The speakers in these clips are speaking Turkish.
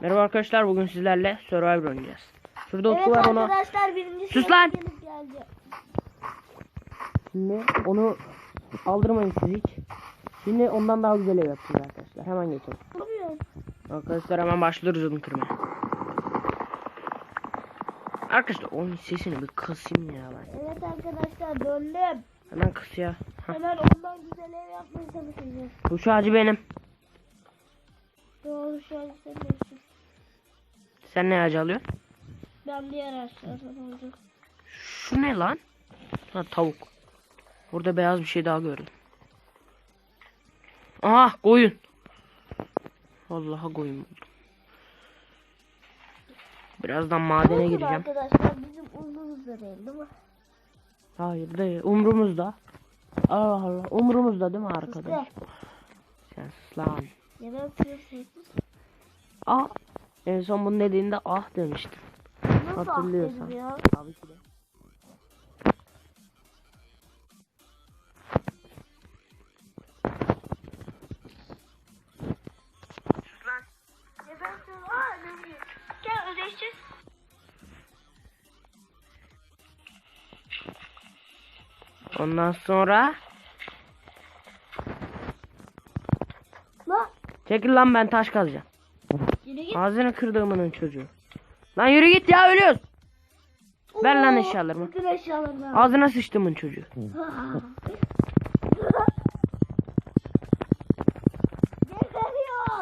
Merhaba arkadaşlar bugün sizlerle Survivor oynayacağız. Şurada Evet Utku var ona. arkadaşlar birinci Sus lan! Şimdi onu aldırmayın siz hiç. Şimdi ondan daha güzel ev yapacağız arkadaşlar. Hemen geçelim. Bilmiyorum. Arkadaşlar hemen başlıyoruz onu kırmaya. Arkadaşlar oyun sesini bir kısayım ya ben. Evet arkadaşlar döndüm. Hemen kıs ya. Hemen ondan güzel ev yapmaya çalışacağız. Bu şu ağacı benim. Doğru şu an istemiyorsun. Sen ne ağacı alıyorsun? Ben diğer ağaçlardan olacak. Şu ne lan? Ha tavuk. Burada beyaz bir şey daha gördüm. Aha koyun. Vallahi koyun buldum. Birazdan madene gireceğim. Arkadaşlar bizim umurumuzda değil değil mi? Hayır değil. Umrumuzda. Allah Allah. Umrumuzda değil mi arkadaş? Sen sus lan. Ya ben yapıyorsun? Ah. En son bunu dediğinde ah demiştim. Nasıl Hatırlıyorsan. aferin ya? Tabii ki de. Ondan sonra Lan çekil lan ben taş kazacağım. Ağzını kırdığımının çocuğu. Lan yürü git ya ölüyoruz. Ver lan eşyalarımı. Bütün eşyalarımı. Ağzına sıçtımın çocuğu.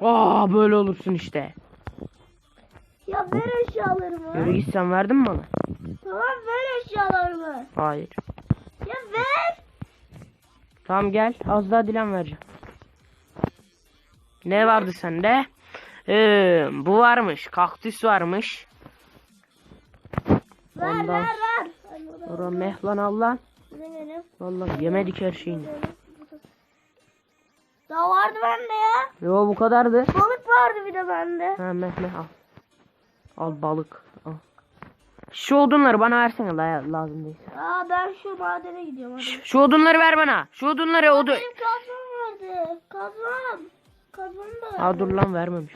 Aa böyle olursun işte. Ya ver eşyalarımı. Yürü git sen verdin mi bana? Tamam ver eşyalarımı. Hayır. Ya ver. Tamam gel az daha dilen vereceğim. Ne vardı sende? Ee, bu varmış. Kaktüs varmış. Ver Ondan. Ben bunu Sonra mehlan al lan. verelim. Vallahi yemedik her şeyini. Daha vardı bende ya. Yo bu kadardı. Balık vardı bir de bende. Ha meh meh al. Al balık. Al. Şu odunları bana versene la lazım değil. Aa ben şu madene gidiyorum hadi. Şu odunları ver bana. Şu odunları odu. Benim kazmam vardı. Kazmam. Ha dur lan vermemiş.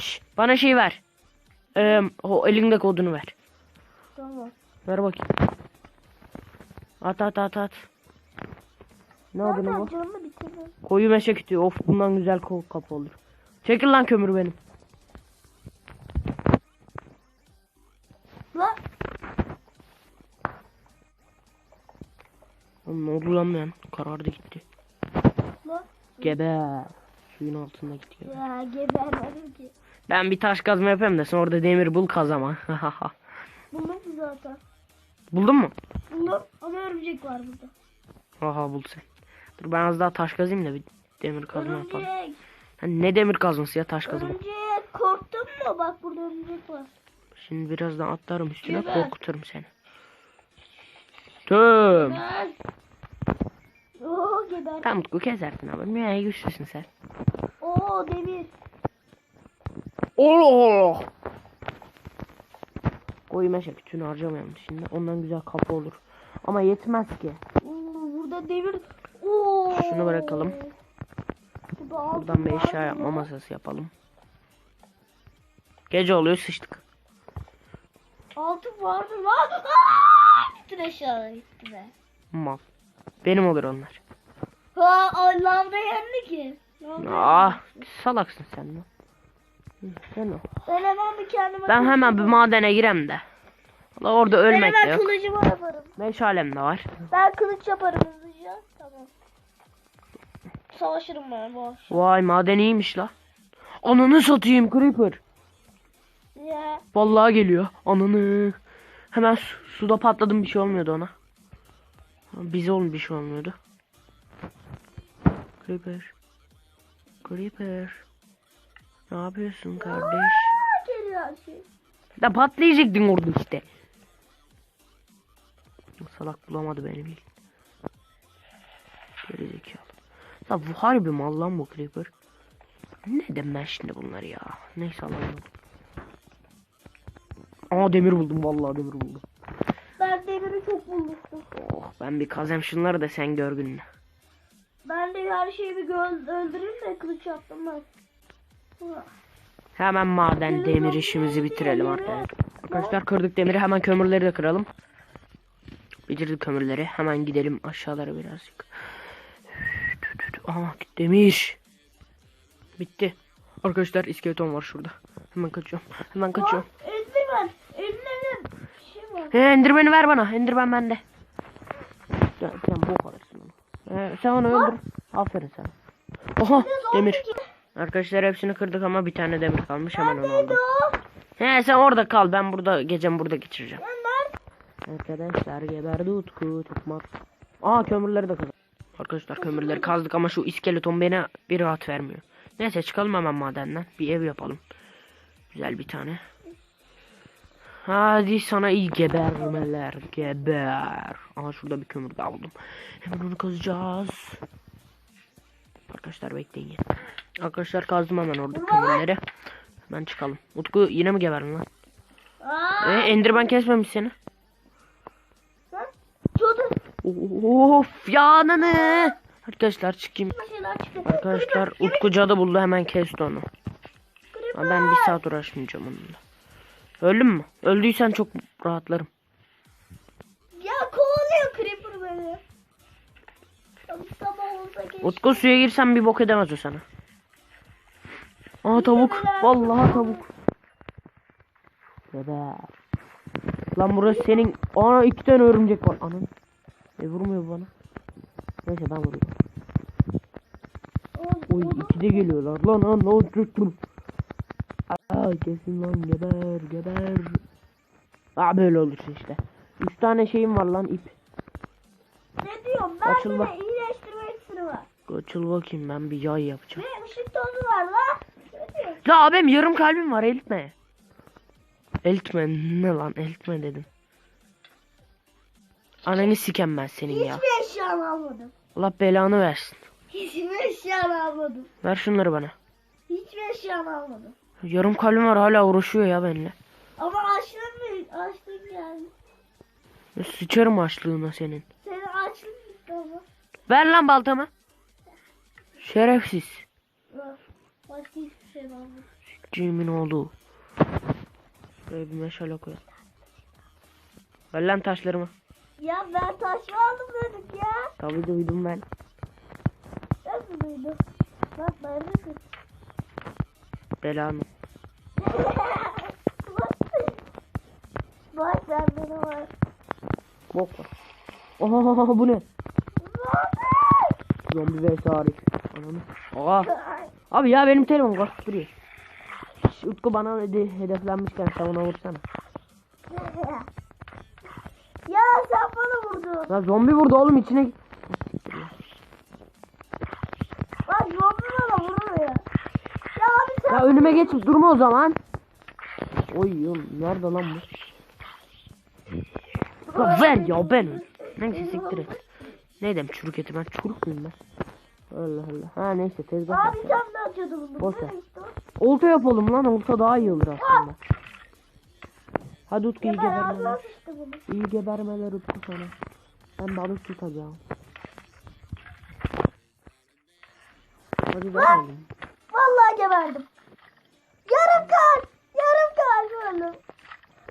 Şş, bana şey ver. Ee, o elindeki odunu ver. Tamam. Ver bakayım. At at at at. Ne Zaten bu? Koyu meşe kütüğü. Of bundan güzel kol kapı olur. Çekil lan kömür benim. La. Ne oldu lan ben? Karardı gitti. La. Geber. Suyun altında gidiyor. Ya gebermedim ki. Ben bir taş kazma yapayım da sonra orada demir bul kaz ama. Buldum zaten. Buldun mu? Buldum ama örümcek var burada. Aha bul sen. Dur ben az daha taş kazayım da bir demir kazma yapalım. Örümcek. Ha, ne demir kazması ya taş kazma. Örümcek. Korktun mu? Bak burada örümcek var. Şimdi birazdan atlarım üstüne Geber. korkuturum seni. Tüm. Gel. Oo geber. Tam Utku kezersin abi. Niye güçlüsün sen? Oo demir. Allah. Koyu meşe kütüğünü harcamayalım şimdi. Ondan güzel kapı olur. Ama yetmez ki. Oo burada demir. Oo. Şunu bırakalım. Buradan bir eşya yapma masası yapalım. Gece oluyor sıçtık. Altın vardı lan. Bütün eşyalar gitti be. Mal. Benim olur onlar. Ha Allah'ımda yendi ki. Lamba Ah salaksın sen lan. Sen o. Ben hemen bir kendime Ben hemen bir madene girem de. La orada Ben ölmek de hemen yok. kılıcımı yaparım. Meşalem de var. Ben kılıç yaparım hızlıca. Tamam. Savaşırım ben akşam. Vay maden iyiymiş la. Ananı satayım Creeper. Ya. Vallahi geliyor. Ananı. Hemen su- suda patladım bir şey olmuyordu ona. Bize olun bir şey olmuyordu. Creeper. Creeper. Ne yapıyorsun kardeş? Da patlayacaktın orada işte. Salak bulamadı beni bil. Gerizekalı. Ya bu harbi mal lan bu Creeper. Ne dedim ben şimdi bunları ya. Neyse alalım. Aa demir buldum vallahi demir buldum. Ben demiri çok bulmuştum. Oh ben bir kazem şunları da sen gör gününe. Ben de her şeyi bir öldüreyim de kılıç yaptım ben. Hemen maden demir işimizi bitirelim arkadaşlar. Arkadaşlar kırdık demiri hemen kömürleri de kıralım. Bitirdik kömürleri. Hemen gidelim aşağılara birazcık. Aha demir. Bitti. Arkadaşlar iskeleton var şurada. Hemen kaçıyorum. Hemen kaçıyorum. Enderman. Enderman. He, Enderman'i ver bana. Enderman bende. Sen, sen bok alırsın onu. He, sen onu öldür. Aferin sana. Oha demir. Arkadaşlar hepsini kırdık ama bir tane demir kalmış. Hemen onu aldım. He sen orada kal. Ben burada gecem burada geçireceğim. Arkadaşlar geberdi Utku tutmak. Aa kömürleri de kazdık. Arkadaşlar kömürleri kazdık ama şu iskeleton beni bir rahat vermiyor. Neyse çıkalım hemen madenden. Bir ev yapalım. Güzel bir tane. Hadi sana iyi gebermeler. Geber. Aha şurada bir kömür daha buldum. Hemen onu kazacağız. Arkadaşlar bekleyin. Arkadaşlar kazdım hemen orada kömürleri. Hemen çıkalım. Utku yine mi geberdin lan? Aa. E, Enderman kesmemiş seni. Of ya ananı. Arkadaşlar çıkayım. Arkadaşlar Utku cadı buldu hemen kesti onu. Ama ben bir saat uğraşmayacağım onunla. Öldün mü? Öldüysen çok rahatlarım. Ya kovalıyor Creeper beni. Sabah olsa. Utku suya girsen bir bok edemez o sana. Aa tavuk. Vallahi tavuk. Geber. Lan burası senin. Ana iki tane örümcek var. Anan. E vurmuyor bana. Neyse ben vuruyorum. Oy ikide geliyorlar lan lan lan. Aa kesin lan geber geber. Aa böyle olur işte. Üç tane şeyim var lan ip. Ne diyorum ben Açıl bak. iyileştirme iksiri var. Açıl bakayım ben bir yay yapacağım. Ve ışık tozu var la. Ne diyorsun? La abim yarım kalbim var elitme. Elitme ne lan elitme dedim. Ananı sikem ben senin ya. Hiçbir eşyanı almadım. Allah belanı versin. Hiçbir eşyanı almadım. Ver şunları bana. Hiçbir eşyanı almadım. Yarım kalbim var hala uğraşıyor ya benimle. Ama açlığın mı? Açlığın geldi. Sıçarım açlığına senin. Senin açlığın bitti ama. Ver lan baltamı. Şerefsiz. Başka hiçbir şey almadım. Cimin oldu. Buraya bir meşale koy. Ver lan taşlarımı. Ya ben taş mı aldım dedik ya. Tabii duydum ben. Ben mi duydum? Bak neredesin? Belanı. Bak bende ne var. Bok var. Oha bu ne? Zombi vs Arif. Ananı. Aa. Abi ya benim telefon kalkıp duruyor. Şş, Utku bana hedi hedeflenmişken savuna vursana. ya sen bana vurdun. Ya zombi vurdu oğlum içine. Bak zombi bana vuruyor. Ya abi sen Ya önüme geçip durma o zaman. Oy oğlum nerede lan bu? Ya ver ya ben. Neyse siktir et. Ne dedim çürük eti ben çürük müyüm ben? Allah Allah. Ha neyse tezgah Abi sen de atıyordun bunu. Boş ver. Nereye gitti o? Olta yapalım lan olta daha iyi olur aslında. Hadi Utku iyi ben gebermeler. İyi gebermeler Utku sana. Ben balık tutacağım. Hadi bakalım. Vallahi geberdim. Kalp. Yarım öldüm.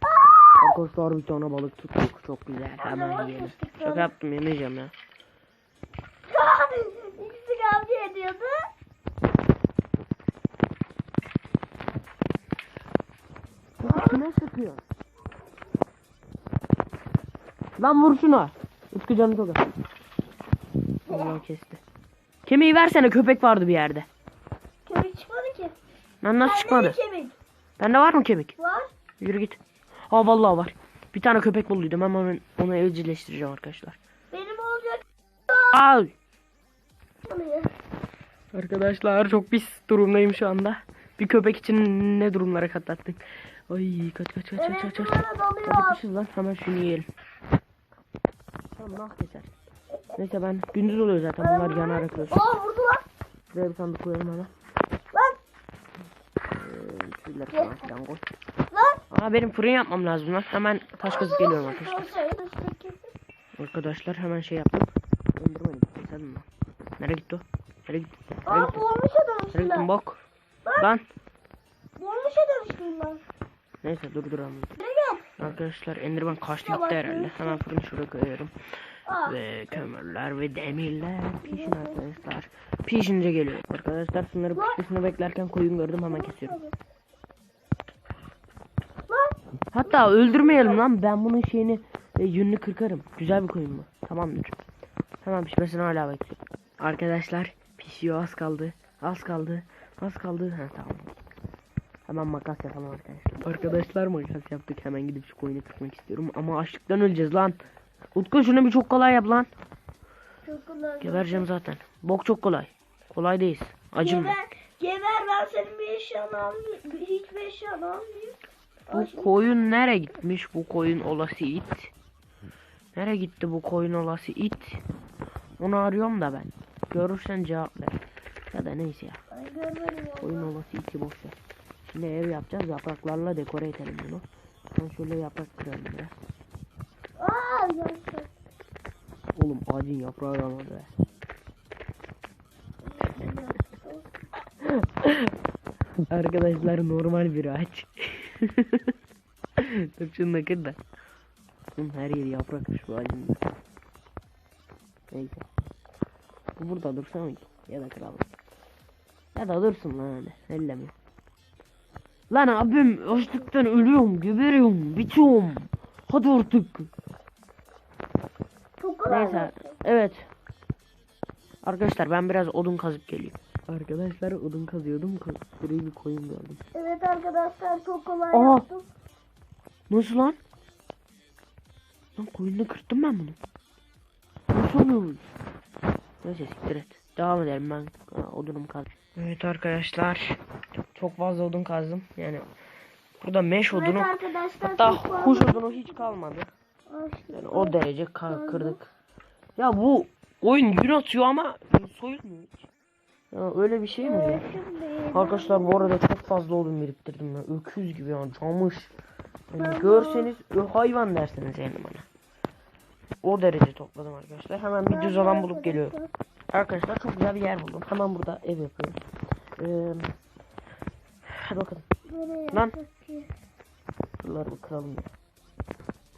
Aa! Arkadaşlar bir tane balık tuttuk. Çok güzel. Hemen yiyelim. balık. yaptım yemeyeceğim ya. İkisi kavga ediyordu. Kime sıkıyor? Lan vur şuna. Utku canı çok az. Allah kesti. Kemiği versene köpek vardı bir yerde. Lan nasıl çıkmadı? kemik Bende var mı kemik? var. Yürü git. Ha vallahi var. Bir tane köpek bulduydum ama ben onu evcilleştireceğim arkadaşlar. Benim olacak. Oluyor. Arkadaşlar çok pis durumdayım şu anda. Bir köpek için ne durumlara katlattık. Ay kaç kaç kaç Ben kaç kaç. Acıkmışız lan hemen şunu yiyelim. Tamam nah keser. Neyse ben gündüz oluyor zaten bunlar yanarak ölür. Aa vurdu lan. Şuraya bir sandık koyalım hemen. Şöyle falan filan. Lan. Aa benim fırın yapmam lazım lan. Hemen taş kazıp geliyorum arkadaşlar. Arkadaşlar. Hemen şey yaptım. Öldürmeyin. Keselim lan. Nereye gitti o? Nereye gitti? Nereye Aa gitti? boğulmuş adam Nereye gittin üstüne. bok? Lan. Lan. Boğulmuş dönüştüm ben. Neyse durduralım. Arkadaşlar Enderman Tamam, kaçmakta herhalde. Hemen fırını şuraya koyuyorum. Aa. Ve kömürler ve demirler pişin arkadaşlar. Pişince geliyor. Arkadaşlar şunları pişmesini beklerken koyun gördüm hemen kesiyorum. Hatta öldürmeyelim lan ben bunun şeyini e, yününü kırkarım. Güzel bir koyun mu? Tamamdır. Hemen pişmesini hala bekliyorum. Arkadaşlar pişiyor az kaldı. Az kaldı. Az kaldı. Ha tamam. Hemen makas yapalım arkadaşlar. Arkadaşlar makas yaptık. Hemen gidip şu koyunu kırmak istiyorum. Ama açlıktan öleceğiz lan. Utku şunu bir çok kolay yap lan. Çok kolay. Gebereceğim zaten. Bok çok kolay. Kolay değil. Acım. Geber, geber ben senin bir eşyanı almayayım. Hiçbir eşyanı almayayım. Bu koyun nereye gitmiş? Bu koyun olası it. Nereye gitti bu koyun olası it? Onu arıyorum da ben. Görürsen cevap ver. Ya da neyse ya. Koyun olası iti boş ver. Şimdi ev yapacağız. Yapraklarla dekore edelim bunu. Ben şöyle yaprak kıralım biraz. Aa yaşa. Oğlum ağacın yaprağı kalmadı be. Arkadaşlar normal bir ağaç. Dur şunu da kır da. Oğlum her yeri yaprakmış bu ağacın. Neyse. Bu burada dursa mı? Ya da kıralım. Ya da dursun lan öyle. Ellemiyor. Lan abim açlıktan ölüyorum, geberiyorum, bitiyorum. Hadi artık. Çok kolay. Neyse. Evet. Arkadaşlar ben biraz odun kazıp geleyim. Arkadaşlar odun kazıyordum. Burayı bir koyun gördüm. Evet arkadaşlar çok kolay Aa. yaptım. Nasıl lan? Lan koyunu kırttım ben bunu. Nasıl oluyormuş? Neyse siktir et. Devam edelim ben ha, odunumu kaz. Evet arkadaşlar. Çok fazla odun kazdım. Yani burada meş Evet odunu hatta kuş odunu hiç kalmadı. Yani o derece kırdık. Ya bu oyun gün atıyor ama soyulmuyor hiç. Ya öyle bir şey mi Arkadaşlar bu arada çok fazla odun biriktirdim ya. Öküz gibi yani camış. Yani görseniz hayvan dersiniz yani bana. O derece topladım arkadaşlar. Hemen bir düz alan bulup geliyorum. Arkadaşlar çok güzel bir yer buldum. Hemen burada ev yapıyorum. Ee, hadi bakalım. Lan. Bunları bir kıralım ya.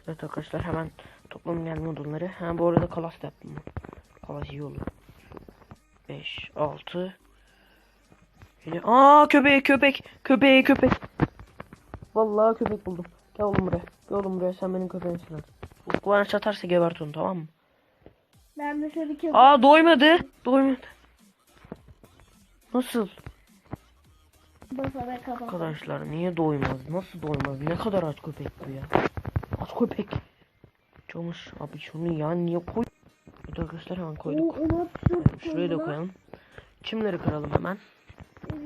Evet arkadaşlar hemen topladım geldim odunları. Ha bu arada kalas da yaptım ben. Kalas iyi olur. 5, 6 Aa köpek köpek köpek köpek. Vallahi köpek buldum. Gel oğlum buraya. Gel oğlum buraya sen benim köpeğimsin hadi. Ufku bana çatarsa gebert onu tamam mı? Ben de seni köpek. Aa doymadı. Doymadı. Nasıl? Arkadaşlar niye doymaz? Nasıl doymaz? Ne kadar aç köpek bu ya? Aç köpek. Camış abi şunu ya niye koy? Arkadaşlar hemen koyduk. Evet, Şuraya da koyalım. Çimleri kıralım hemen.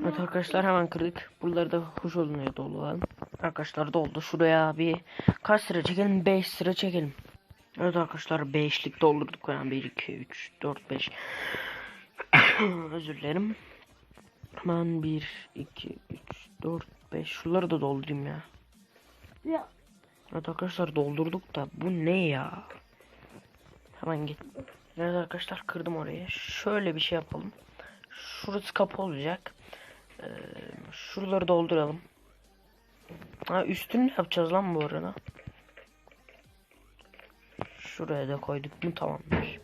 Evet arkadaşlar hemen kırdık. Buraları da kuş odunuyla dolduralım. Arkadaşlar doldu. Şuraya bir kaç sıra çekelim? 5 sıra çekelim. Evet arkadaşlar 5'lik doldurduk. Yani 1, 2, 3, 4, 5. Özür dilerim. Hemen 1, 2, 3, 4, 5. Şunları da doldurayım ya. Ya, Evet arkadaşlar doldurduk da bu ne ya? Hemen git. Evet arkadaşlar kırdım orayı. Şöyle bir şey yapalım. Şurası kapı olacak. Ee, şuraları dolduralım. Ha üstünü ne yapacağız lan bu arada? Şuraya da koyduk mu tamamdır.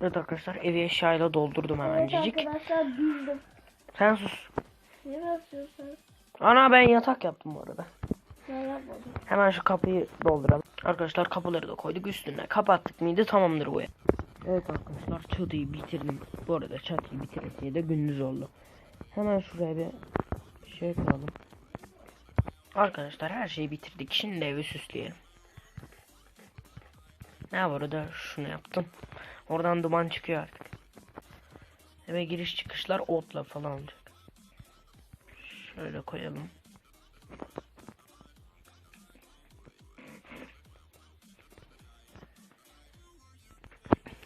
Evet arkadaşlar evi eşyayla doldurdum evet hemencik. arkadaşlar bildim. Sen sus. Ne yapıyorsun? Ana ben yatak yaptım bu arada. Hemen şu kapıyı dolduralım. Arkadaşlar kapıları da koyduk üstüne. Kapattık mıydı tamamdır bu. Evet arkadaşlar çatıyı bitirdim. Bu arada çatıyı bitiresiye de gündüz oldu. Hemen şuraya bir şey koyalım. Arkadaşlar her şeyi bitirdik. Şimdi evi süsleyelim. Ne var orada şunu yaptım. Oradan duman çıkıyor artık. Eve giriş çıkışlar otla falan olacak. Şöyle koyalım.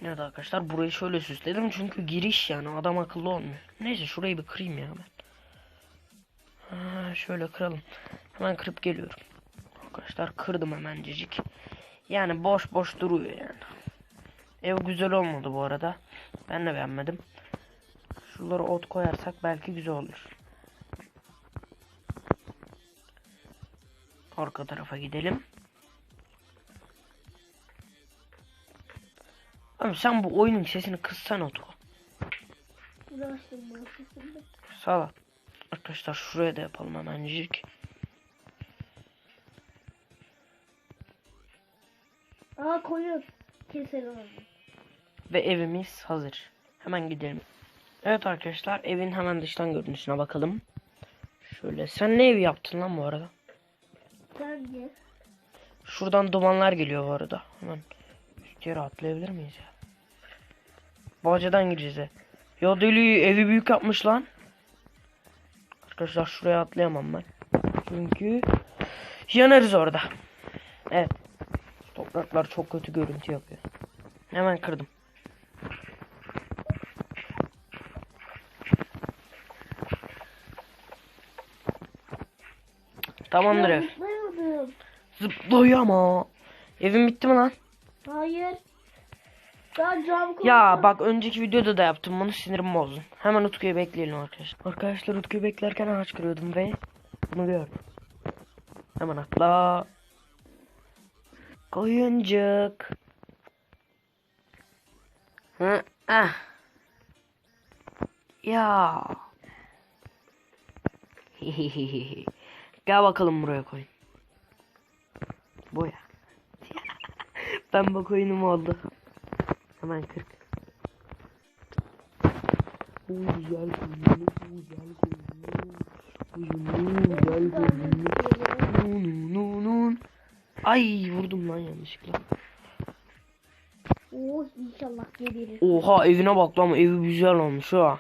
Evet arkadaşlar burayı şöyle süsledim çünkü giriş yani adam akıllı olmuyor. Neyse şurayı bir kırayım ya ben. Ha, şöyle kıralım. Hemen kırıp geliyorum. Arkadaşlar kırdım hemencecik. Yani boş boş duruyor yani. Ev güzel olmadı bu arada. Ben de beğenmedim. Şuraları ot koyarsak belki güzel olur. Arka tarafa gidelim. Abi sen bu oyunun sesini ben kesinlikle. Sağ. Arkadaşlar şuraya da yapalım hemencik. Aa koyun. Keselim onu. Ve evimiz hazır. Hemen gidelim. Evet arkadaşlar evin hemen dıştan görünüşüne bakalım. Şöyle sen ne evi yaptın lan bu arada? Sen gel. Şuradan dumanlar geliyor bu arada. Hemen üst yere atlayabilir miyiz ya? Bacadan gireceğiz. Ya deli evi büyük yapmış lan. Arkadaşlar şuraya atlayamam ben. Çünkü yanarız orada. Evet. Topraklar çok kötü görüntü yapıyor. Hemen kırdım. Tamamdır ev. ama. Evim bitti mi lan? Hayır. Ya bak önceki videoda da yaptım bunu sinirim bozdum. Hemen Utku'yu bekleyelim arkadaşlar. Arkadaşlar Utku'yu beklerken ağaç kırıyordum ve bunu gördüm. Hemen atla. Koyuncuk. Hı, ah. Ya. Gel bakalım buraya koyun. Boya. ben bu koyunum oldu. Hemen kırk. Oo, güzel koyun, güzel. Koyunum, güzel koyun. Nun, nun, nun. Ay vurdum lan yanlışlıkla. Oh inşallah geberir. Oha evine bak lan evi güzel olmuş ha.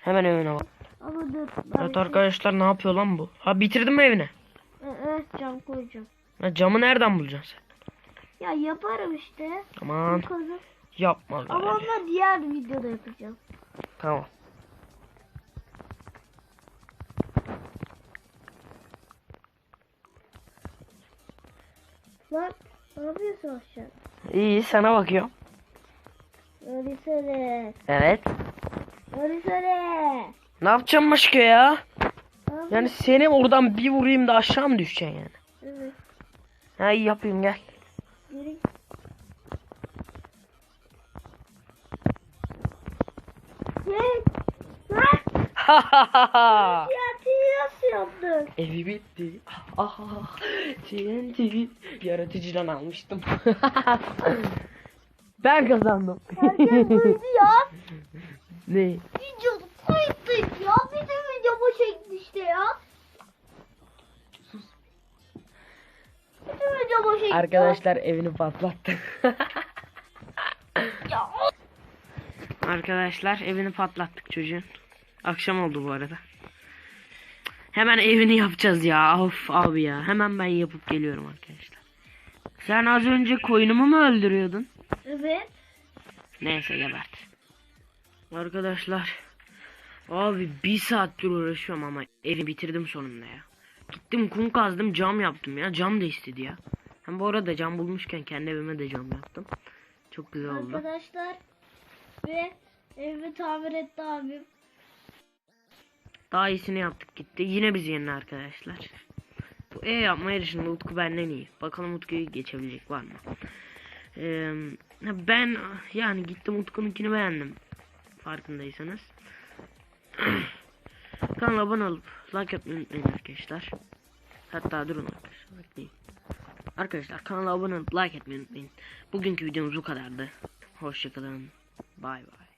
Hemen evine bak. Ama dur. Evet arkadaşlar ne yapıyor lan bu? Ha bitirdin mi evini? Evet cam koyacağım. Ha, camı nereden bulacaksın sen? Ya yaparım işte. Aman Kazı. yapma Ama onu diğer videoda yapacağım. Tamam. Bak ne yapıyorsun aşağı? İyi sana bakıyorum. Öyle söyle. Evet. Öyle söyle. Ne yapacağım başka ya? Abi, Yani seni oradan bir vurayım da aşağı mı düşeceksin yani? Evet. Ha iyi yapayım gel. Yaptın? Evi bitti. Ah, TNT yaratıcıdan almıştım. ben kazandım. Herkes duydu ya. ne? Video kayıttık ya. Bizim videomu çekti işte ya. Arkadaşlar evini patlattı. Arkadaşlar evini patlattık çocuğun. Akşam oldu bu arada. Hemen evini yapacağız ya. Of abi ya. Hemen ben yapıp geliyorum arkadaşlar. Sen az önce koyunumu mu öldürüyordun? Evet. Neyse gebert. Arkadaşlar. Abi bir saattir uğraşıyorum ama evi bitirdim sonunda ya. Gittim kum kazdım cam yaptım ya. Cam da istedi ya. Hem bu arada cam bulmuşken kendi evime de cam yaptım. Çok güzel oldu. Arkadaşlar ve evimi tamir etti abim. Daha iyisini yaptık gitti. Yine biz yenin arkadaşlar. Bu E yapma yarışında Utku benden iyi. Bakalım Utku'yu geçebilecek var mı? Ee, ben yani gittim Utku'nunkini beğendim. Farkındaysanız. Kanala abone olup like yapmayı unutmayın arkadaşlar. Hatta durun arkadaşlar. Arkadaşlar kanala abone olup like etmeyi unutmayın. Bugünkü videomuz bu kadardı. Hoşçakalın. Bay bay.